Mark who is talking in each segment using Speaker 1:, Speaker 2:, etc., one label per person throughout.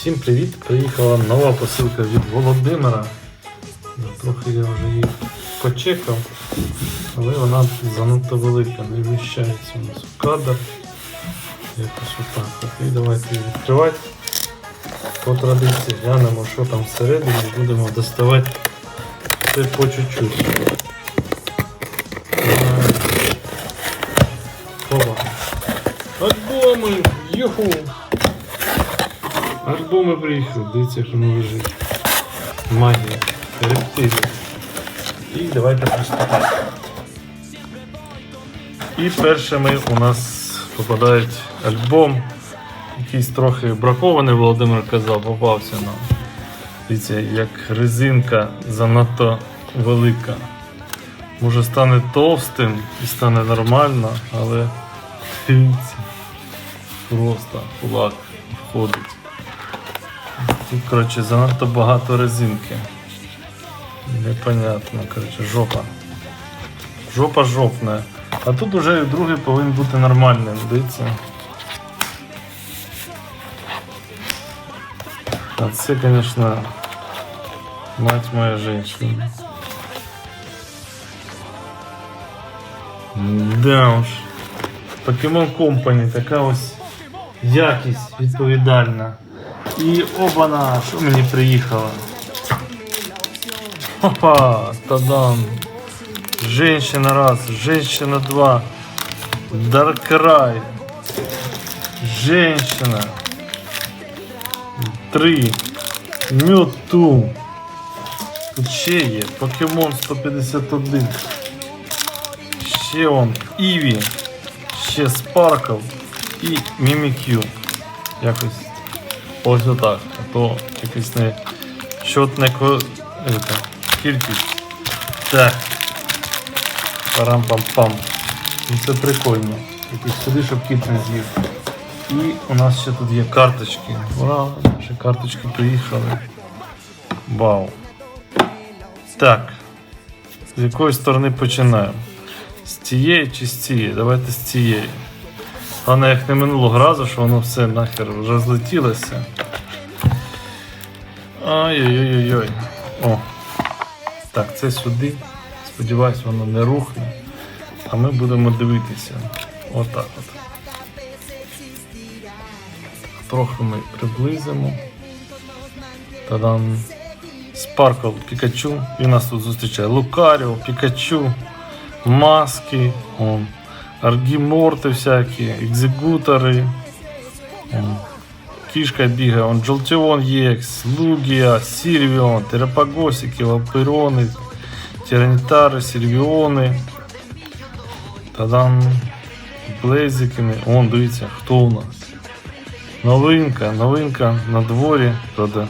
Speaker 1: Всім привіт! Приїхала нова посилка від Володимира. Трохи я вже її почекав, але вона занадто велика, не вміщається у нас в кадр. Якось отак. от. І давайте її відкривати. По традиції глянемо, що там всередині, будемо доставати все по чуть-чуть. Альбоми! Юху! Альбоми приїхали, дивіться, як воно лежить. Магія, рептилія. І давайте приступати. І першими у нас попадають альбом. Якийсь трохи бракований, Володимир казав, попався нам. Дивіться, як резинка занадто велика. Може стане товстим і стане нормально, але дивіться, просто кулак входить. Тут, коротше, занадто багато резинки. Непонятно, коротше, жопа. Жопа жопна. А тут уже другий повинен бути нормальним, дивіться. А це, звісно, мать моя женщина. Да уж. Покемон Company, така ось якість відповідальна. І обана, що мені приїхало? Хопа, тадам. Женщина раз, женщина два. Даркрай. Женщина. Три. Мюту. Тут ще є. Покемон 151. Ще он. Іві. Ще Спаркл. І Мімікю. Якось Ось отак. А то якийсь не щотне ко... это, кількість. Так. Парам-пам-пам. Ну це прикольно. Якийсь сюди, щоб кіт не з'їв. І у нас ще тут є карточки. Ура! Ще карточки приїхали. Вау. Так. З якої сторони починаємо? З цієї чи з цієї? Давайте з цієї. Головне, як не минулого разу, що воно все нахер вже злетілося. Ой-ой-ой-ой. О. Так, це сюди. Сподіваюсь, воно не рухне. А ми будемо дивитися. Отак от. Трохи ми приблизимо. Та-дам. Спаркл Пікачу. І нас тут зустрічає Лукаріо, Пікачу, маски. Аргіморти всякі, екзекутори. Он. Кішка бігає, он Джолтіон Єкс, Лугія, Сільвіон, Терапагосики, Вампирони, Тиранітари, Сільвіони. Тадам. Он, дивіться, хто у нас. Новинка, новинка на дворі. Правда,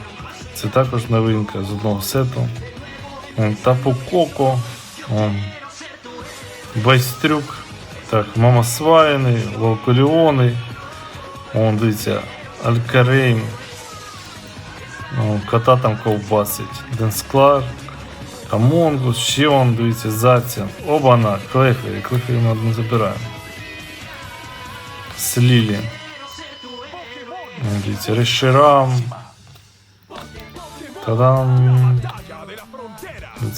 Speaker 1: це також новинка з одного сету. Он, Тапу Коко. Он, Байстрюк. Так, Мама Сваяни, Волколіони. Вон, дивіться, Алькарейн. О, кота там ковбасить. Денсклар. Амонгус, ще он, дивіться, Зацін. Обана, Клефері. Клефері ми не забираємо. Слілі. Дивіться, Решерам. Та-дам.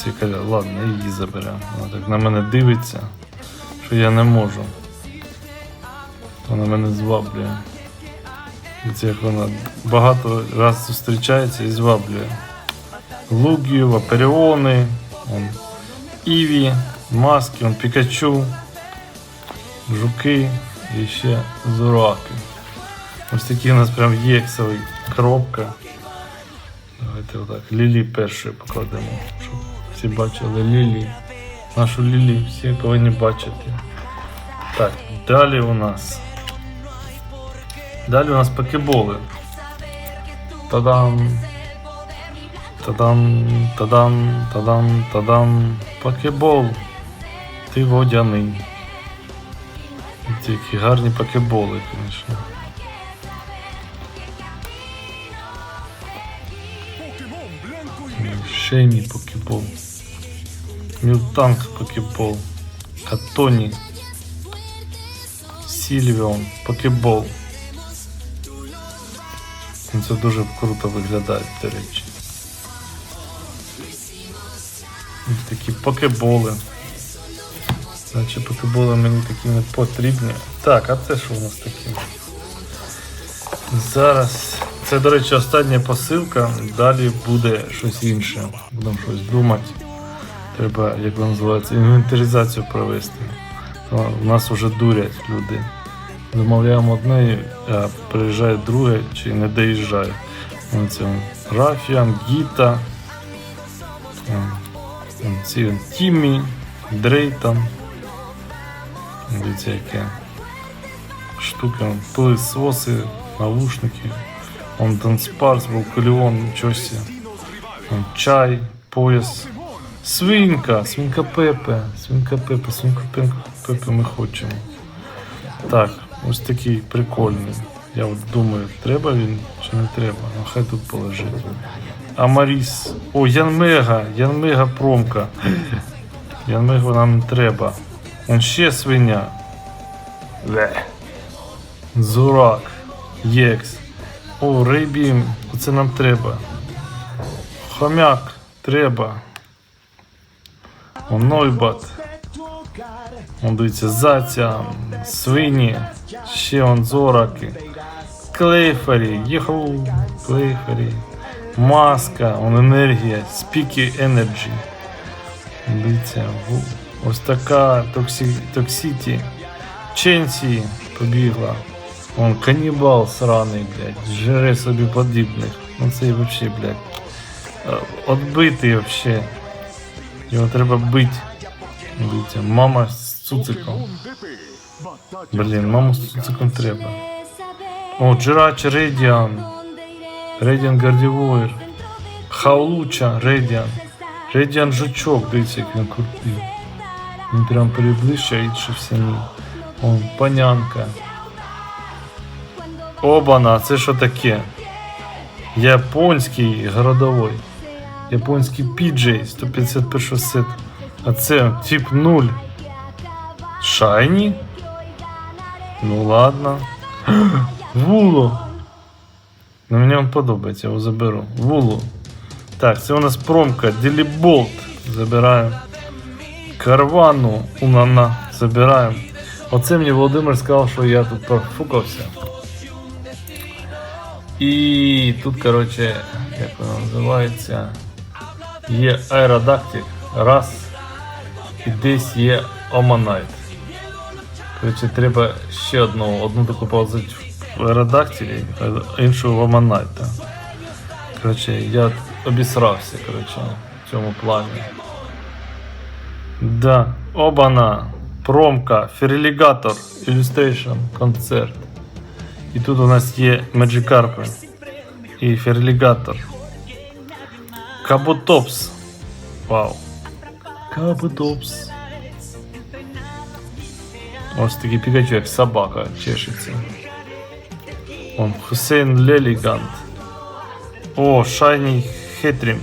Speaker 1: Яка- Ладно, її заберемо. Вона так на мене дивиться що я не можу. Вона мене зваблює. Дивіться, як вона багато раз зустрічається і зваблює. Лугію, Ваперіони, он, Іві, маски, он, Пікачу, жуки і ще зураки. Ось такі у нас прям єксовий коробка. Давайте отак. Лілі першою покладемо, щоб всі бачили Лілі. Нашу Лілі всі повинні бачити. Так, далі у нас. Далі у нас покеболи. Тадам. Тадам, тадам, тадам, тадам. Покебол. Ти водяний. Які гарні покеболи, звісно. Ще мій покебол. Мютанг покебол. Катоні. Сильвион покебол. Ну, Це дуже круто виглядає, до речі. Ось такі покеболи. Наче покеболи мені такі не потрібні. Так, а це що у нас таке? Зараз. Це, до речі, остання посилка. Далі буде щось інше. Будемо щось думати. Треба, як воно називається, інвентаризацію провести. У нас вже дурять люди. Замовляємо одне, а приїжджає друге чи не доїжджає. Рафіан, Гіта, Тімі, Дрейтон. Дивіться, яке штука, пилисоси, наушники. Он Данспарс, Волкаліон, нічого себе. Он чай, пояс. Свинка, свинка Пепе, свинка Пепе, свинка Пепе ми хочемо. Так, ось такий прикольний. Я от думаю, треба він чи не треба. Ну хай тут полежить. Амаріс. О, Янмега, Янмега промка. Янмегу нам не треба. Он ще свиня. Ле. Зурак. Єкс. О, рибі, оце нам треба. Хомяк, треба. О, Нойбат. Он дивіться, заця, свині, ще он зораки. Клейфері, єху, клейфері. Маска, он енергія, спікі енерджі. Дивіться, ось така токсі, токсіті. Ченсі побігла. Он канібал сраний, блядь, жре собі подібних. Ну це і вообще, блядь. е, Отбитий вообще. Його треба бити. Дивіться, мама цуциком. Блін, маму з цуциком треба. О, Джирач Редіан. Редіан Гардівоєр. Хаулуча Редіан. Редіан Жучок, дивіться, як він крутий. Він прям переблищається всі ні. О, панянка. Обана, це що таке? Японський городовой. Японський PJ 151 сет. А це тип 0. Шайні? Ну ладно. Вуло. Ну мені він подобається, я його заберу. Вуло. Так, це у нас промка. Діліболт. Забираємо. Карвану Унана. Забираємо. Оце мені Володимир сказав, що я тут профукався. І тут, коротше, як воно називається, є аеродактик, раз, і десь є оманайт. Коротше, треба ще одну, одну таку ползати в а іншу в оманайта. Коротше, я обісрався, коротше, в цьому плані. Да, обана, промка, ферлігатор, ілюстрейшн, концерт. І тут у нас є Меджикарпи і Ферлігатор. Каботопс. Вау. Каботопс. Ось такий Пікачу, як собака чешеться. Он Хусейн Лелігант. О, Шайні Хетрім.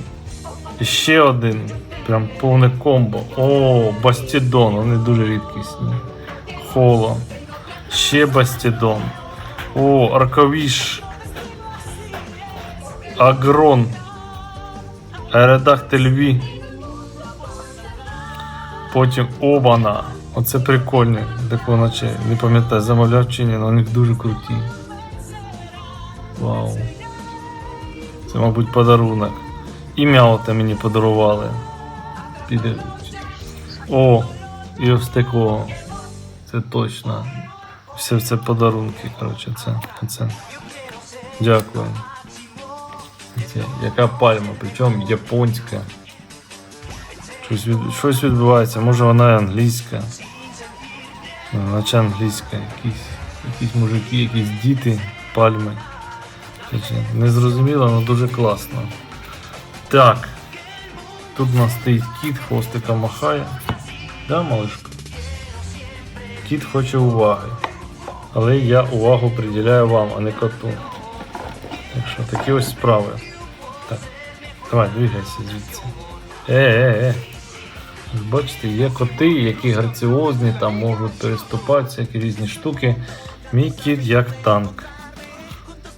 Speaker 1: Ще один. Прям повне комбо. О, Бастідон, вони дуже рідкісні. Холо. Ще Бастідон. О, Арковіш. Агрон. Аередактиль Ві. Потім Обана. Оце прикольні. Тако наче не пам'ятаю, замовляв чи ні, але вони дуже круті. Вау. Це, мабуть, подарунок. І м'яута мені подарували. Піде. О, і ось такого. Це точно. Все це подарунки, коротше, це. це. Дякую. Це, яка пальма, причому японська. Щось, від, щось відбувається, може вона англійська. Наче англійська, якісь, якісь мужики, якісь діти, пальми. Не зрозуміло, але дуже класно. Так. Тут у нас стоїть кіт, хвостика махає. Да, малишка? Кіт хоче уваги. Але я увагу приділяю вам, а не коту. Так що такі ось справи. Так. Давай, двигайся звідси. Е, е, е. Бачите, є коти, які граціозні, там можуть переступати всякі різні штуки. Мій кіт як танк.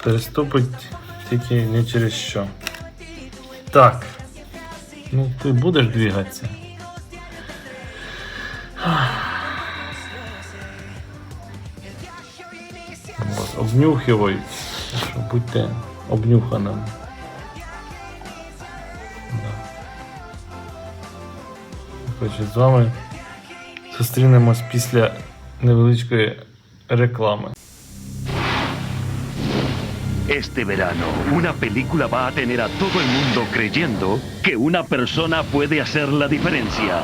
Speaker 1: Переступить тільки не через що. Так. Ну, ти будеш двигатися. Обнюхивають. Будьте обнюханими. Коротше, з вами зустрінемось після невеличкої реклами.
Speaker 2: Este verano, una película va a tener a todo el mundo creyendo que una persona puede hacer la diferencia.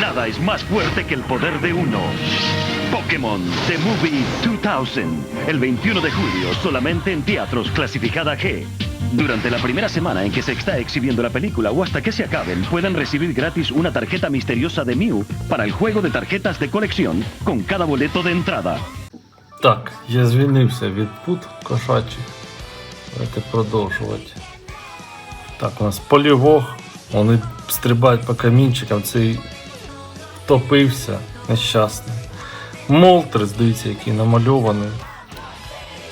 Speaker 2: Nada es más fuerte que el poder de uno. Pokémon The Movie 2000, el 21 de julio, solamente en teatros clasificada G. Durante la primera semana en que se está exhibiendo la película o hasta que se acaben, pueden recibir gratis una tarjeta misteriosa de Mew para el juego de tarjetas de colección con cada boleto de entrada.
Speaker 1: Так, я звільнився від пут кошачих. Давайте продовжувати. Так, у нас полівог. Вони стрибають по камінчикам, цей втопився нещасний. Молтрес, дивіться, який намальований.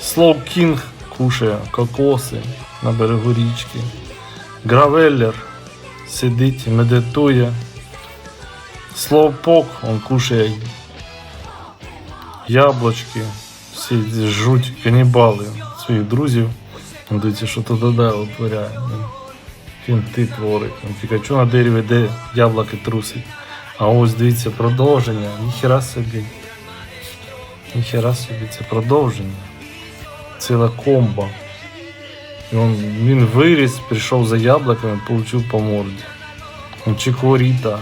Speaker 1: Слоу Кінг кушає кокоси На берегу річки. Гравеллер сидить, медитує. Слоупок, он кушає яблочки, всі жуть канібали своїх друзів. Дивіться, що тут дода утворяє. Фінти творить. Он Пікачу на дереві, де яблуки трусить. А ось дивіться продовження. Ніхера собі. Ніхера собі, це продовження. Ціла комба. І он, він виріс, прийшов за яблуками, получив по морді. Он Чикоріта.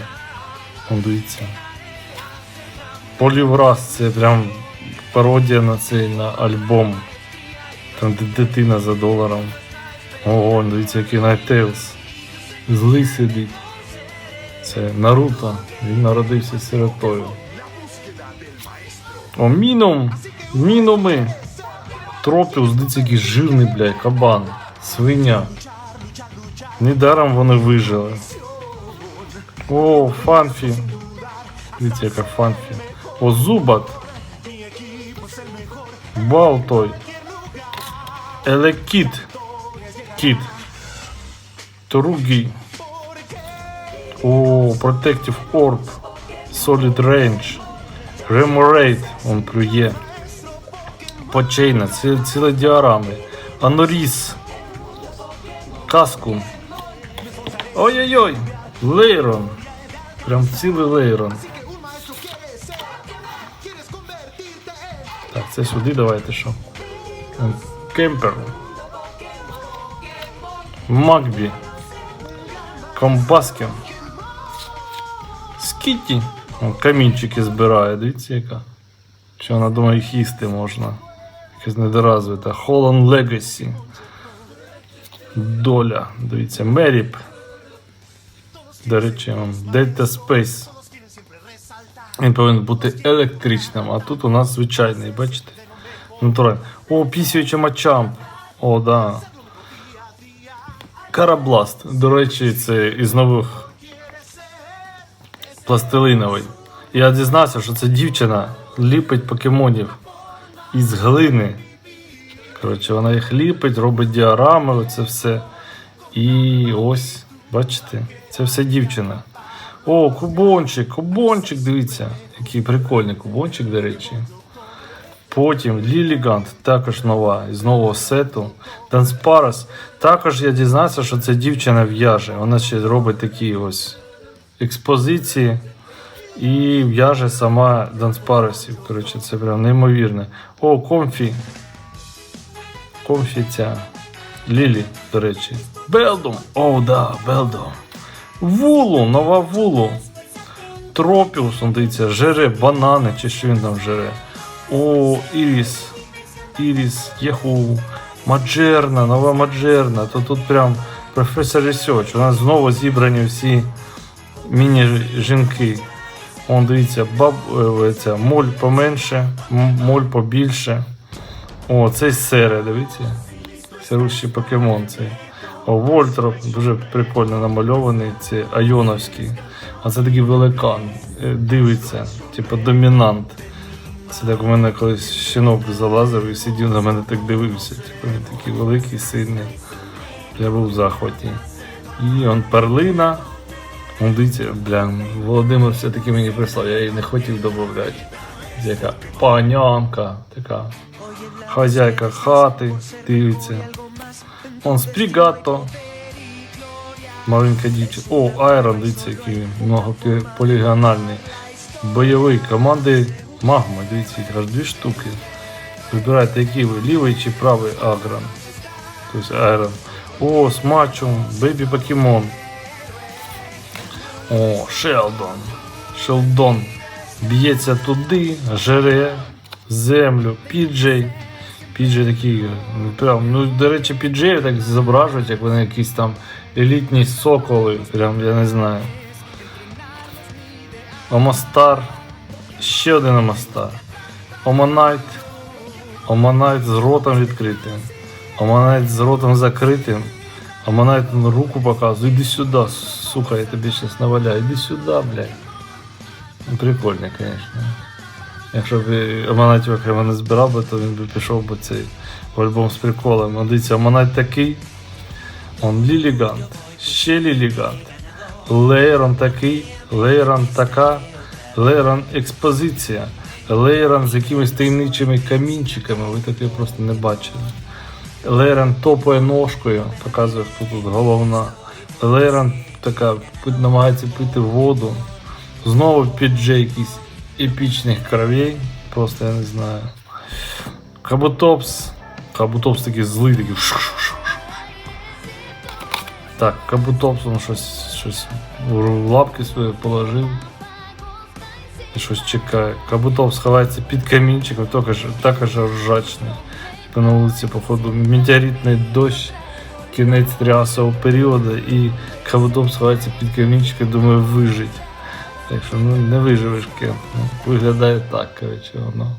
Speaker 1: Он дивіться. Полівраз це прям пародія на цей на альбом. Там де дитина за доларом. Ого, дивіться, який Найтейлс. Злий сидить. Це Наруто. Він народився сиротою. О, мінум! Мінуми! Тропіус, дивіться, який жирний, блядь, кабан. Свиня. Недаром вони вижили. О, фанфі. Дивіться, яка фанфі. О, зубат. Балтой. Елекіт. Кіт. Тругі. О, Protective Orb. Solid Range. Remoraid. Он плює. Почейна. Ці, цілі діарами. Аноріс. Каску. Ой-ой-ой. Лейрон. Прям цілий лейрон. Так, це сюди давайте що. Ем, Кемпер. Макбі. Комбаскін. Скітті. Камінчики збирає, дивіться яка. Що вона думає, їх їсти можна. Якась недоразвита. Холланд Легасі. Доля. Дивіться, Меріп. До речі, Дельта Спейс. Він повинен бути електричним, а тут у нас звичайний, бачите? Натуральний. О, пісююча мачамп. О, да. Карабласт. До речі, це із нових пластилиновий. Я дізнався, що це дівчина ліпить покемонів із глини. Коротше, вона їх ліпить, робить діарами, оце все. І ось, бачите, це все дівчина. О, кубончик, кубончик, дивіться, який прикольний кубончик, до речі. Потім Лілігант, також нова, з нового сету. Данспарас. Також я дізнався, що це дівчина в'яже. Вона ще робить такі ось експозиції і в'яже сама Данспарасів. Коротше, це прям неймовірне. О, комфі. Комфі ця. Лілі, до речі. Белдум. О, да, Белдум. Вулу, нова вулу. Тропіус, дивіться, жере банани, чи що він там жере. О, Іріс. Іріс, Єху, Маджерна, нова Маджерна. То тут прям професор Research. У нас знову зібрані всі міні-жінки. Он дивіться, баб, е, ця, моль поменше, моль побільше. О, цей сере, дивіться. Серущий покемон цей. О, Вольтроп, дуже прикольно намальований, це Айоновський. А це такий великан. е, Дивиться, типу домінант. Це так у мене колись щенок залазив і сидів на мене так дивився. Типу він такий великий, сильний. Я був в захваті. І он перлина. Дивіться, бля, Володимир все-таки мені прислав, я її не хотів додати. Яка панянка, така хазяйка хати, дивиться. Он спрігато. Маленька дівчина. О, Айрон, дивіться, який многополігональний. Бойовий команди Магма, дивіться, аж дві штуки. Вибирайте, який ви, лівий чи правий агрон. Тобто Айрон. О, з матчем, Бейбі Покемон. О, Шелдон. Шелдон б'ється туди, жере землю, піджей. Піджей такий, прям, ну, до речі, піджеї так зображують, як вони якісь там елітні соколи, прям я не знаю. Омастар. Ще один Омастар. Оманайт. Оманайт з ротом відкритим. Оманайт з ротом закритим. Оманайт руку показує. Іди сюди, сука, я тобі щас наваляю. Іди сюди, блядь. Ну, прикольно, звісно. Якщо б Оманайт окремо не збирав би, то він би пішов би цей альбом з приколами. Он дивіться, Оманайт такий. Он Лілігант. Ще Лілігант. Лейрон такий, Лейрон така, Лейрон експозиція, Лейрон з якимись таємничими камінчиками, ви таке просто не бачили. Лейрон топає ножкою, показує, хто тут головна. Лейрон така намагається пити воду. Знову підже якийсь епічних кровей, просто я не знаю. Кабутопс. Кабутопс такий злий, ш-ш-ш. Так, Кабутопс він щось, щось в лапки свої положив. І щось чекає. Кабутопс ховається під камінчиком, також, також ржачний. Типу на вулиці, походу, метеоритний дощ, кінець тріасового періоду, і Кабутопс ховається під камінчиком, думаю, вижить. Так що ну, не виживеш. Ну, виглядає так, коротше, воно.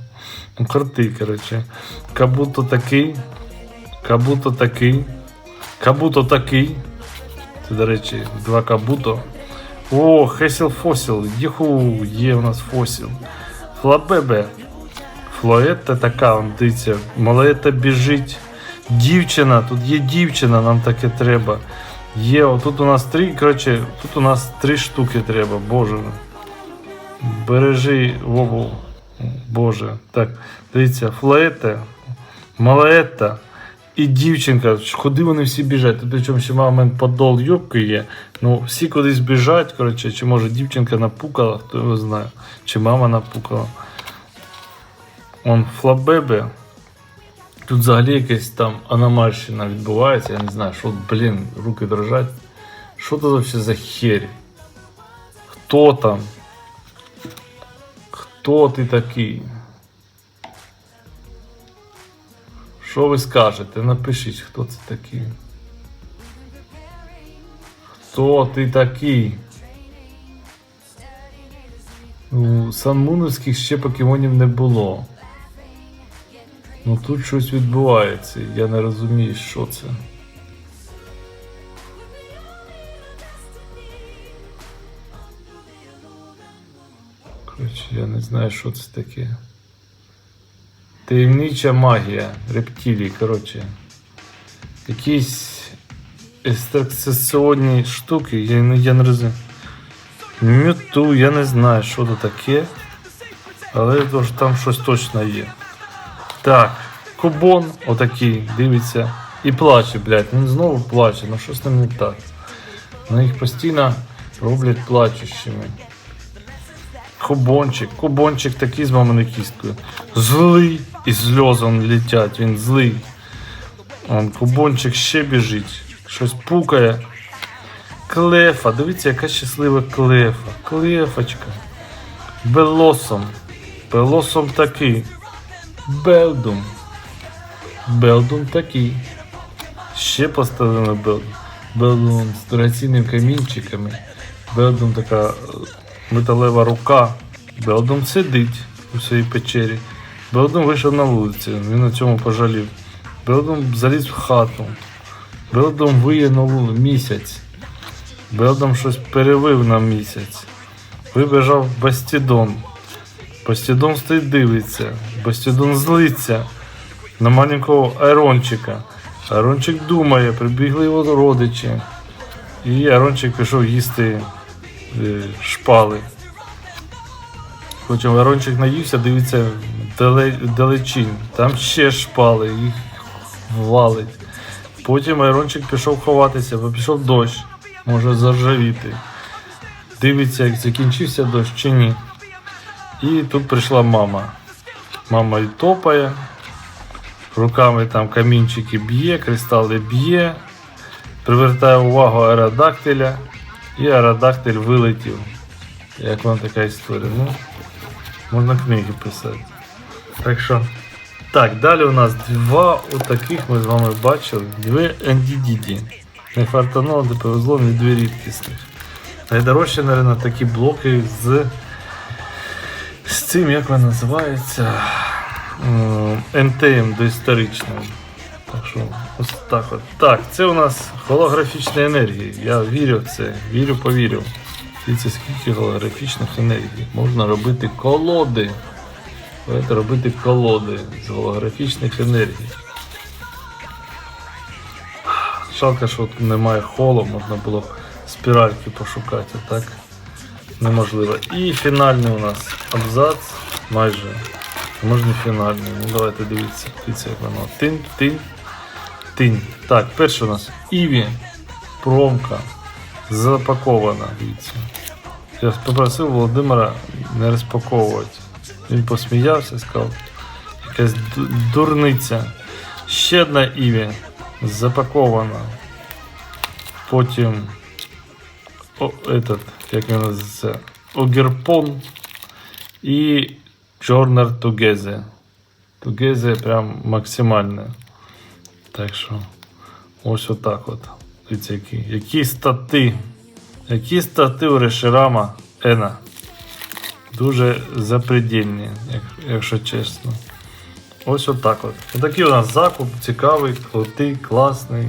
Speaker 1: Крутий, коротше. Кабуто такий. Кабуто такий. Кабуто такий. Це, до речі, два кабуто. О, Хесіл Фосіл. Єху, є у нас фосіл. Флабебе. Флоетта така, он, дивіться, малета біжить. Дівчина, тут є дівчина, нам таке треба. Є, отут у нас три, коротше, тут у нас три штуки треба, боже. Бережи Вову. Боже. Так, дивіться, флоета, малета і дівчинка. Куди вони всі біжать? Тут причому ще мама подол юбки є. Ну, всі кудись біжать, коротше, чи може дівчинка напукала, хто його знає. Чи мама напукала. Он флабебе. Тут взагалі якась там аномальщина відбувається, я не знаю, що, блін, руки дрожать. Що це вообще за херь? Хто там? Хто ти такий? Що ви скажете? Напишіть, хто це такий. Хто ти такий? У Санмуновських ще покемонів не було. Ну тут щось відбувається, я не розумію, що це. Коротше, я не знаю, що це таке. Таємнича магія рептилій, коротше. Якісь екстракцесіонні штуки, я, не- я не розумію. Мюту, я не знаю, що це таке. Але тож там щось точно є. Так, Кубон отакий, дивиться. І плаче, блядь. Він знову плаче, ну що з ним не так? Ну їх постійно роблять плачущими. Кубончик, кубончик такий з маминою кісткою. Злий і сльози он летять, він злий. Он кубончик ще біжить, щось пукає. Клефа, дивіться, яка щаслива клефа. Клефочка. Белосом. Белосом такий. Белдум. Белдум такий. Ще поставили Белдум. Белдум з дорогоцінними камінчиками. Белдум така е, металева рука. Белдум сидить у своїй печері. Белдум вийшов на вулицю, він на цьому пожалів. Белдум заліз в хату. Белдум виє місяць. Белдум щось перевив на місяць. Вибіжав Бастідон. Бастідон стоїть дивиться. Бастідон злиться на маленького Айрончика. Айрончик думає, прибігли його родичі. І Айрончик пішов їсти е, шпали. Потім Айрончик наївся, дивиться дале, далечінь. Там ще шпали, їх валить. Потім Айрончик пішов ховатися, бо пішов дощ. Може заржавіти. Дивиться, як закінчився дощ чи ні. І тут прийшла мама. Мама і топає, руками там камінчики б'є, кристали б'є, привертає увагу аеродактиля, і аеродактиль вилетів. Як вам така історія? Ну, можна книги писати. Так що. Так, далі у нас два отаких ми з вами бачили. Дві NDDD. Не фартануло, не повезло, ні дві рідкісних. Найдорожчі, мабуть, такі блоки з. З цим, як вона називається? НТМ доісторичним. Так що, ось так от. Так, це у нас голографічна енергія. Я вірю в це, вірю, повірю. Дивіться, скільки голографічних енергій. Можна робити колоди. Давайте робити колоди з голографічних енергій. Жалко, що тут немає холу, можна було спіральки пошукати, так неможливо. І фінальний у нас абзац майже. А Може не фінальний. Ну давайте дивіться. Дивіться, як воно. Тин, тин, тин. Так, перше у нас Іві, промка, запакована. Дивіться. Я попросив Володимира не розпаковувати. Він посміявся, сказав, якась дурниця. Ще одна Іві запакована. Потім о, этот, як він називається, Огерпон і Journal Together. Together прям максимальне. Так що ось отак от. Які, які стати. Які стати у Решерама Ена. Дуже запредельні, як, якщо чесно. Ось отак от. Отакий у нас закуп, цікавий, крутий, класний.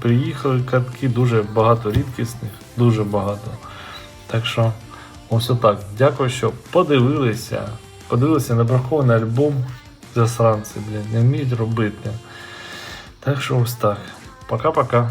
Speaker 1: Приїхали катки, дуже багато рідкісних, дуже багато. Так що, ось отак. Дякую, що подивилися. Подивилися на бракований альбом засранці, блін, не вміють робити. Так що ось так. Пока-пока.